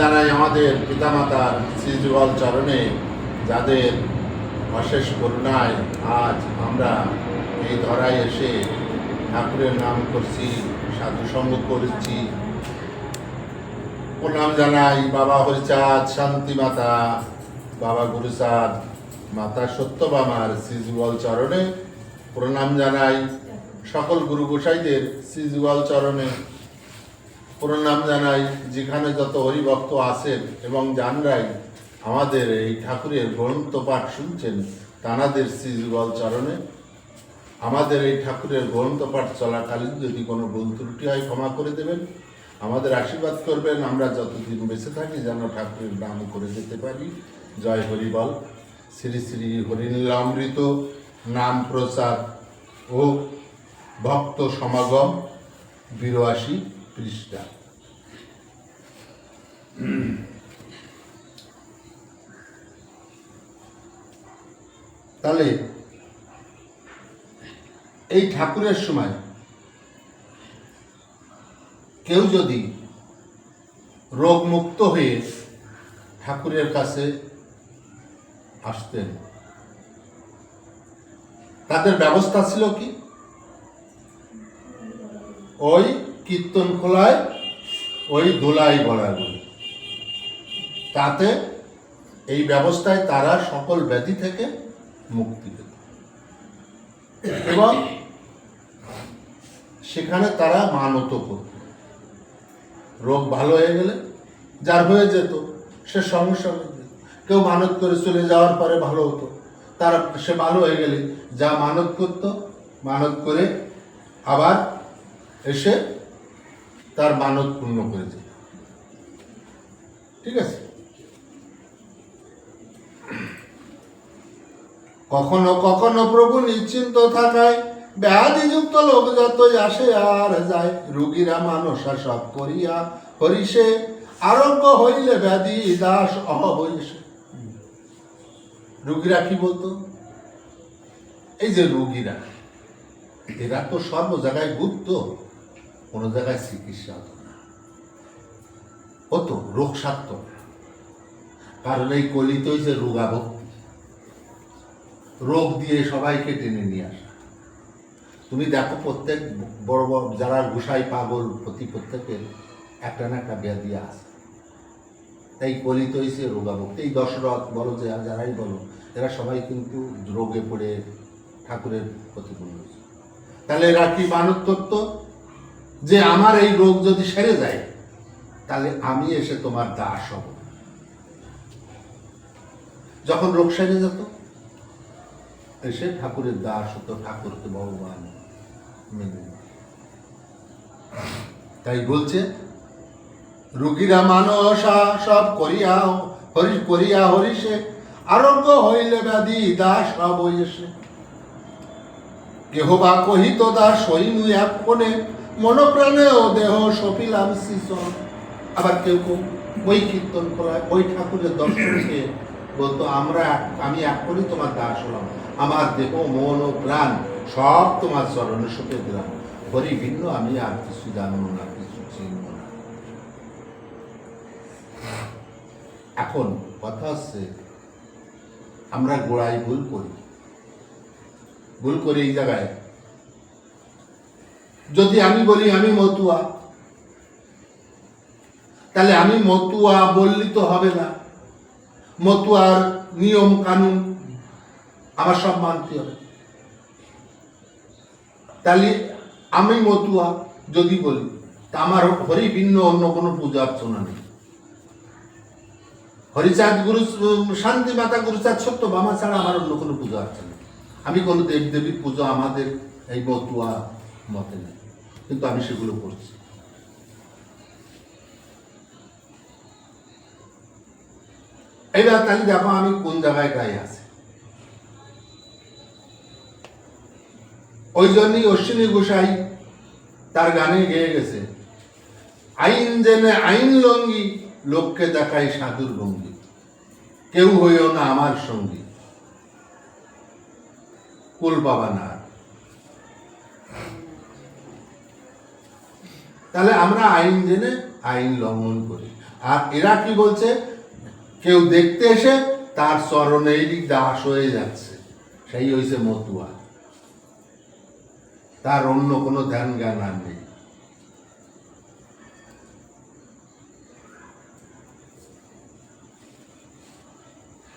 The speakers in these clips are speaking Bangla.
জানাই আমাদের পিতামাতার শ্রীযুগল চরণে, যাদের অশেষ করুণায় আজ আমরা এই ধরায় এসে ঠাকুরের নাম করছি সাধুসঙ্গ করেছি। প্রণাম জানাই, বাবা হরিচাঁদ, শান্তি মাতা, বাবা গুরুচাঁদ, মাতা সত্যবামার শ্রীযুগল চরণে। প্রণাম জানাই সকল গুরু গোসাইদের শ্রীযুগল চরণে। প্রণাম জানাই, যেখানে যত হরিভক্ত আছেন এবং জানরাই আমাদের এই ঠাকুরের গ্রন্থ পাঠ শুনছেন, তানাদের শ্রীযুগল চরণে। আমাদের এই ঠাকুরের গ্রন্থ পাঠ চলাকালীন যদি কোনো ভুল ত্রুটি হয়, ক্ষমা করে দেবেন। আমাদের আশীর্বাদ করবেন। আমরা যতদিন বেঁচে থাকি, যেন ঠাকুরের নাম করে যেতে পারি। জয় হরিবল। শ্রী শ্রী হরিনীলামৃত নাম প্রচার ও ভক্ত সমাগম বিরাশি। পৃষ্ঠা তাহলে, এই ঠাকুরের সময় কেউ যদি রোগমুক্ত হয়ে ঠাকুরের কাছে আসতেন, তাদের ব্যবস্থা ছিল কি? ওই কীর্তন খোলায় ওই দোলাই বলাগুলি তাতে এই ব্যবস্থায় তারা সকল ব্যাধি থেকে মুক্তি পেত। এবং সেখানে তারা মানত করত। রোগ ভালো হয়ে গেলে যার হয়ে যেত, সে সঙ্গে যেত। কেউ মানত করে চলে যাওয়ার পরে ভালো হতো। তার সে ভালো হয়ে গেলে যা মানত করত, মানত করে আবার এসে তার মানত পূর্ণ করে যেত ঠিক আছে? কখনো কখনো প্রভু নিশ্চিন্ত থাকায় ব্যাধিযুক্ত লোক যতই আসে আর যায়, রুগীরা মানসা সব করিয়া হরিষে আরোগ্য হইলে ব্যাধি দাস অহবৈষে রুগীরা কি বলতো? এই যে রুগীরা, এরা তো সর্ব জায়গায় গুপ্ত। কোনো জায়গায় চিকিৎসা হতো না। হতো, রোগ সারত না। কারণ এই কলিত যে রোগাভক্তি, রোগ দিয়ে সবাইকে টেনে নিয়ে আসা। তুমি দেখো প্রত্যেক বড় বড়, যারা গুসাই পাগল প্রতি প্রত্যেকের একটা না একটা ব্যাধি আছে। তাই কলিত হয়েছে রোগাভক্তি, এই দশরথ বলো, যে যারাই বলো, এরা সবাই কিন্তু রোগে পড়ে ঠাকুরের প্রতিকূল হয়েছে তাহলে এরা কি মানত করত যে আমার এই রোগ যদি সেরে যায়, তাহলে আমি এসে তোমার দাস হব। যখন রোগ সেরে যেত, এসে ঠাকুরের দাস হতো, ঠাকুরকে ভগবান তাই বলছে, রুগীরা মানসা সব করিয়া, হরি করিয়া হরিষে আরোগ্য হইলে ব্যাধি দাস সব এসে। কেহ বা কহিত দাস হইনু এক কোণে মনপ্রাণে ও দেহ সপিলাম আবার কেউ কেউ ওই কীর্তন করায়, ওই ঠাকুরের দর্শনকে বলতো, আমরা, আমি এখনই তোমার দাস হলাম। আমার দেহ, মন ও প্রাণ সব তোমার চরণে সুখে দিলাম। হরি ভিন্ন, আমি আর কিছু জানব না, কিছু চিনব না। এখন কথা হচ্ছে, আমরা গোড়ায় ভুল করি। ভুল করি এই জায়গায়। যদি আমি বলি আমি মতুয়া, তাহলে আমি মতুয়া বললি তো হবে না। মতুয়ার নিয়ম কানুন আমার সব মানতে হবে। তাহলে আমি মতুয়া যদি বলি, তা আমার হরি ভিন্ন, অন্য কোনো পূজা অর্চনা নেই। হরিচাঁদ গুরু, শান্তি মাতা গুরুচাঁদ সত্য, বামা ছাড়া আমার অন্য কোনো পুজো অর্চনা আমি কোনো দেব দেবীর পুজো আমাদের এই মতুয়া মতে নেই। কিন্তু আমি সেগুলো করছি। এইবার তাহলে দেখো আমি কোন জায়গায় গায়ে আছি। ওই জন্যই অশ্বিনী গোসাই তার গানে গেয়ে গেছে, আইন জেনে আইন লঙ্গি, লোককে দেখাই সাধুর ভঙ্গি। কেউ হইও না আমার সঙ্গী। কুল পাবা না তাহলে আমরা আইন জেনে আইন লঙ্ঘন করি। আর এরা কি বলছে? কেউ দেখতে এসে তার চরণেই দাস হয়ে যাচ্ছে। সেই হয়েছে মতুয়া। তার অন্য কোনো ধ্যান জ্ঞান আর নেই।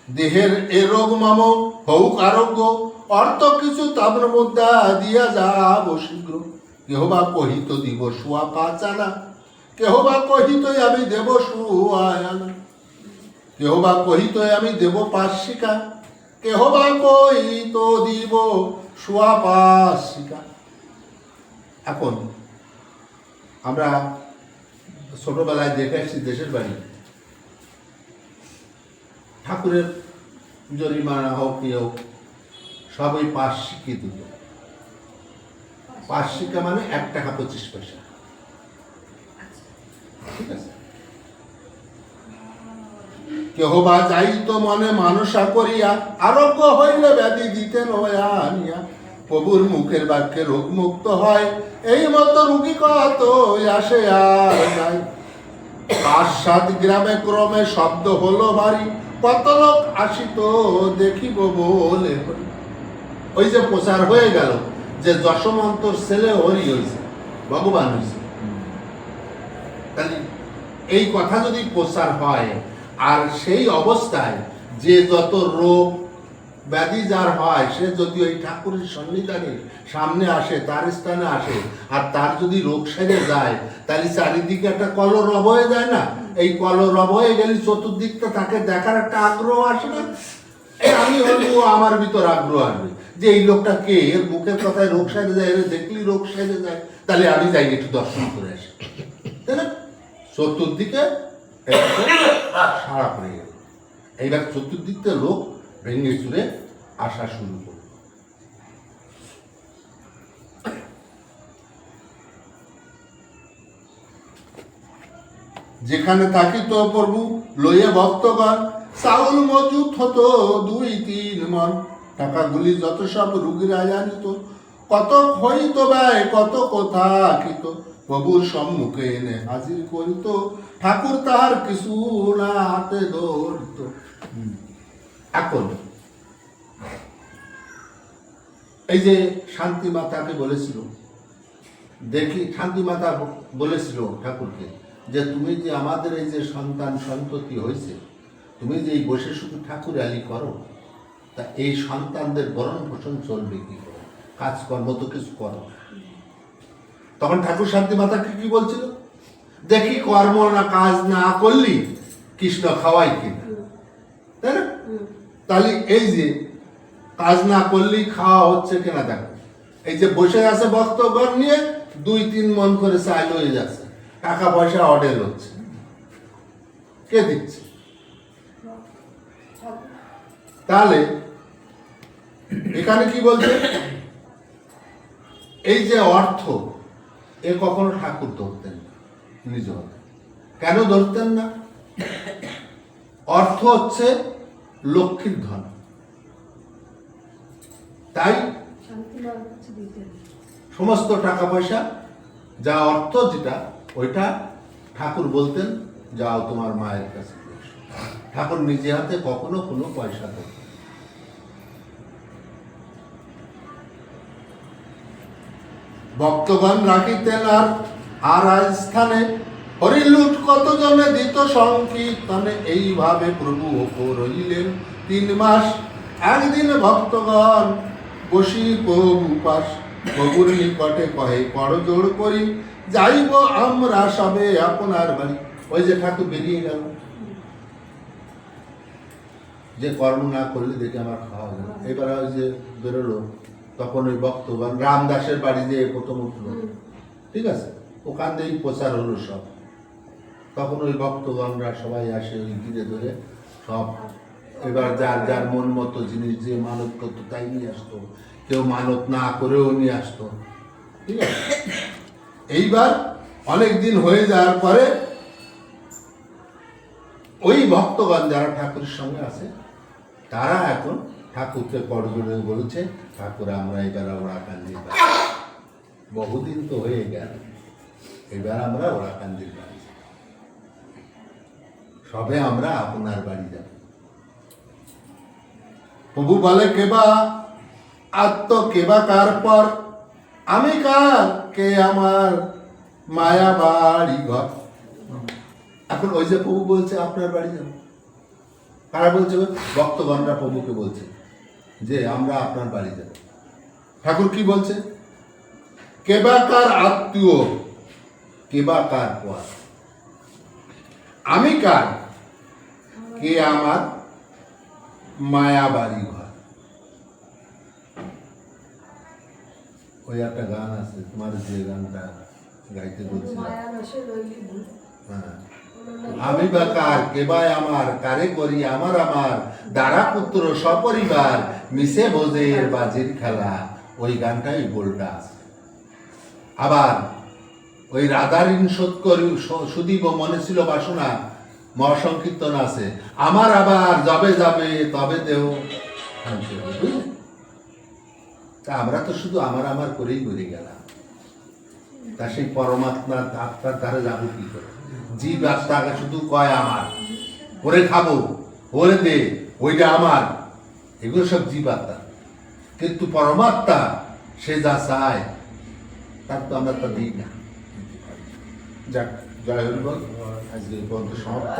দেহের এ রোগ মাম হউক আরোগ্য, অর্থ কিছু তাম্র মুদ্রা দিয়া যাব শীঘ্র কেহ বা কহিত দিব শুয়া পাচানা, কেহ বা কহিত আমি দেব শুয়ায়ানা কেহ বা কহিত আমি দেব পাশিকা কেহ বা কহিত দিব শুয়া পাশিকা এখন আমরা ছোটবেলায় দেখে আসছি দেশের বাড়ি। ঠাকুরের জরিমানা হোক কি হোক, সবই পার্শ্বিকই দিত পার্শ্বিকা মানে এক টাকা পঁচিশ পয়সা। কেহ বা যাইত মনে মানসা করিয়া, আরোগ্য ব্যাধি আনিয়া। প্রভুর মুখের বাক্যে রোগ মুক্ত হয়, এই মতো রুগী কত আসে আর নাই। পাঁচ সাত গ্রামে ক্রমে শব্দ হলো ভারী, কত লোক আসিত দেখিব বলে। ওই যে প্রচার হয়ে গেল। যে যশমন্তর ছেলে হরি হয়েছে, ভগবান হয়েছে। এই কথা যদি প্রচার হয়, আর সেই অবস্থায় যে যত রোগ ব্যাধি যার হয়, সে যদি ওই ঠাকুরের সন্নিধানে সামনে আসে, তার স্থানে আসে, আর তার যদি রোগ সেরে যায়, তাহলে চারিদিকে একটা কলরব হয়ে যায় না? এই কলরব হয়ে গেলে চতুর্দিকটা তাকে দেখার একটা আগ্রহ আসে না? আমি আমার ভিতর আগ্রহ আসবে যে এই লোকটা কে? এর কথায় রোগ সেরে যায়, এর দেখলি রোগ সেরে যায়। তাহলে আমি যাই একটু দর্শন করে আসি। তাই না? চতুর্দিকে সারা গেল এইবার চতুর্দিক থেকে লোক ভেঙে চুরে আসা শুরু করল। যেখানে থাকিত প্রভু, লইয়ে ভক্তগণ চাউল মজুত হতো দুই তিন মন। টাকাগুলি যত সব রুগীরা জানিত কত হইত ব্যয় কত কথা কিত প্রভুর সম্মুখে এনে হাজির করিত, ঠাকুর তাহার কিছু না হাতে ধরিত। এখন, এই যে শান্তি মাতাকে বলেছিল, দেখি শান্তি মাতা বলেছিল ঠাকুরকে যে, তুমি যে আমাদের এই যে সন্তান সন্ততি হয়েছে তুমি যে এই বসে শুধু ঠাকুর আলি করো তা এই সন্তানদের বরণ পোষণ চলবে কি করে? কাজকর্ম তো কিছু করো তখন ঠাকুর শান্তি মাতাকে কি বলছিল? দেখি কর্ম না কাজ না করলি কৃষ্ণ খাওয়াই কিনা তাই না? তাহলে এই যে কাজ না করলেই খাওয়া হচ্ছে কিনা দেখো এই যে বসে আছে ভক্তগণ নিয়ে দুই তিন মন করে চাইল হয়ে যাচ্ছে। টাকা পয়সা অর্ডার হচ্ছে। কে দিচ্ছে? তাহলে এখানে কি বলছে? এই যে অর্থ, এ কখনো ঠাকুর ধরতেন না নিজ কেন ধরতেন না? অর্থ হচ্ছে লক্ষ্মীর ধন। তাই সমস্ত টাকা পয়সা, যা অর্থ যেটা, ওইটা ঠাকুর বলতেন, যাও তোমার মায়ের কাছে ঠাকুর নিজে হাতে কখনো কোনো পয়সা দেন ভক্তগণ রাখিতেন আর আর স্থানে হরিলুট কত জনে দিত সংকীর্তনে। এইভাবে প্রভু ওপর রইলেন তিন মাস। একদিন ভক্তগণ বসি প্রভু পাশ। প্রভুর নিকটে কহে করজোড় করি, যাইব আমরা সবে আপনার বাড়ি। ওই যে ঠাকুর বেরিয়ে গেল। যে কর্ম না করলে দেখে আমার খাওয়া হবে। এবার ওই যে বেরোলো। তখন ওই ভক্তগণ রামদাসের বাড়ি দিয়ে প্রথম উঠল। ঠিক আছে? ওখান থেকেই প্রচার হলো সব। তখন ওই ভক্তগণরা সবাই আসে ওই ঘিরে ধরে সব। এবার যার যার মন মতো জিনিস যে মানত করতো তাই নিয়ে আসতো। কেউ মানত না করেও নিয়ে আসতো। ঠিক আছে? এইবার অনেক দিন হয়ে যাওয়ার পরে ওই ভক্তগণ যারা ঠাকুরের সঙ্গে আছে তারা এখন ঠাকুরকে করজোড়ে বলছে, ঠাকুর, আমরা এবার ওরাকান্দির বাড়ি। বহুদিন তো হয়ে গেল, এবার আমরা ওরাকান্দির বাড়ি। সবে আমরা আপনার বাড়ি যাব। প্রভু বলে কেবা আত্ম কেবা কার পর? আমি কার? কে আমার মায়া বাড়ি ঘর? এখন ওই যে প্রভু বলছে, আপনার বাড়ি যাব। কারা বলছে? ভক্তগণরা প্রভুকে বলছে। যে আমরা আপনার বাড়ি যাব। ঠাকুর কি বলছে? কেবাকার আত্মীয় কেবাকার পর। আমি কার? কে আমার মায়া বাড়ি ঘর? ওই একটা গান আছে তোমার যে গানটা গাইতে ভুল হ্যাঁ। আমি বা কার কেবাই আমার, কারে করি আমার আমার? দ্বারা পুত্র সপরিবার, মিশে বোঝের বাজির খেলা। ওই গানটাই আছে। আবার ওই রাধারিন শোধ করি স- সুদীপ, মনে ছিল বাসনা, মহাসংকীর্তন আছে। আমার আবার যাবে যাবে, তবে দেহ? তা আমরা তো শুধু আমার আমার করেই মরে গেলাম। তা সেই পরমাত্মার আত্মার দ্বারা যাব কি করে? জীব আত্মাকে শুধু কয় আমার। করে খাব, করে দে, ওইটা আমার। এগুলো সব জীব আত্মা কিন্তু পরমাত্মা সে যা চায়, তার তো আমরা তা দিই না। যাক, জয় হরিবল আজকে পর্যন্ত সমাপ্ত।